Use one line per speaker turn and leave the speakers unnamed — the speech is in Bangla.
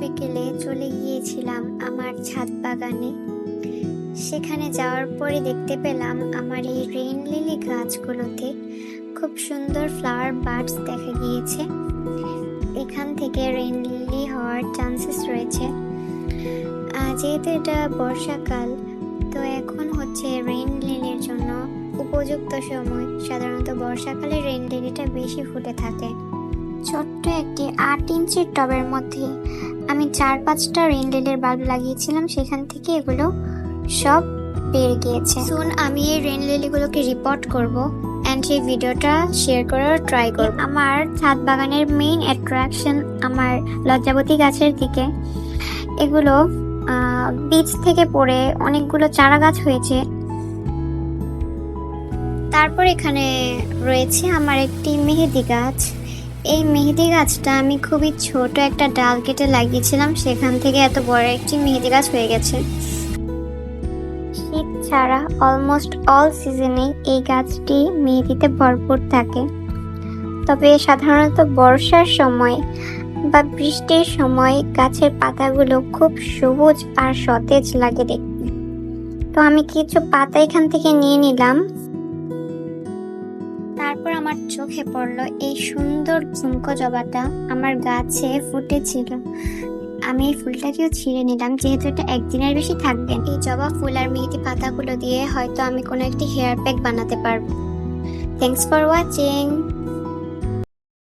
বিকেলে চলে গিয়েছিলাম আমার ছাদ বাগানে। সেখানে যাওয়ার পরে দেখতে পেলাম আমার এই রেইন লিলি গাছগুলোতে খুব সুন্দর ফ্লাওয়ার বার্ডস দেখা গিয়েছে। এখান থেকে রেইন লিলি হওয়ার চান্সেস রয়েছে। যেহেতু এটা বর্ষাকাল, তো এখন হচ্ছে রেইন লিলির জন্য উপযুক্ত সময়। সাধারণত বর্ষাকালে রেইন লিলিটা বেশি ফুটে থাকে। ছোট্ট একটি আট ইঞ্চির টবের মধ্যে আমি চার পাঁচটা রেইন লিলির বাল্ব লাগিয়েছিলাম সেখান থেকে এগুলো সব বেড়ে গিয়েছে। শুন আমি এই রেইন লিলিগুলোকে রিপোর্ট করব অ্যান্ড সেই ভিডিওটা শেয়ার করার ট্রাই করব। আমার ছাদ বাগানের মেইন অ্যাট্রাকশন আমার লজ্জাবতী গাছের দিকে। এগুলো বীজ থেকে পড়ে অনেকগুলো চারা গাছ হয়েছে। তারপর এখানে রয়েছে আমার একটি মেহেদি গাছ। এই মেহেদি গাছটা আমি খুবই ছোট একটা ডাল কেটে লাগিয়েছিলাম, সেখান থেকে এত বড় একটি মেহেদি গাছ হয়ে গেছে। শীত ছাড়া অলমোস্ট অল সিজনে এই গাছটি মেহেদিতে ভরপুর থাকে। তবে সাধারণত বর্ষার সময় বা বৃষ্টির সময় গাছের পাতাগুলো খুব সবুজ আর সতেজ লাগে দেখতে। তো আমি কিছু পাতা এখান থেকে নিয়ে নিলাম। আমার চোখে পড়ল এই সুন্দর ঝুমকো জবাটা আমার গাছে ফুটেছিল। আমি এই ফুলটাকেও ছিঁড়ে নিলাম, যেহেতু এটা একদিনের বেশি থাকবে এই জবা ফুল আর মেহেদি পাতাগুলো দিয়ে হয়তো আমি কোনো একটি হেয়ার প্যাক বানাতে পারব। Thanks for watching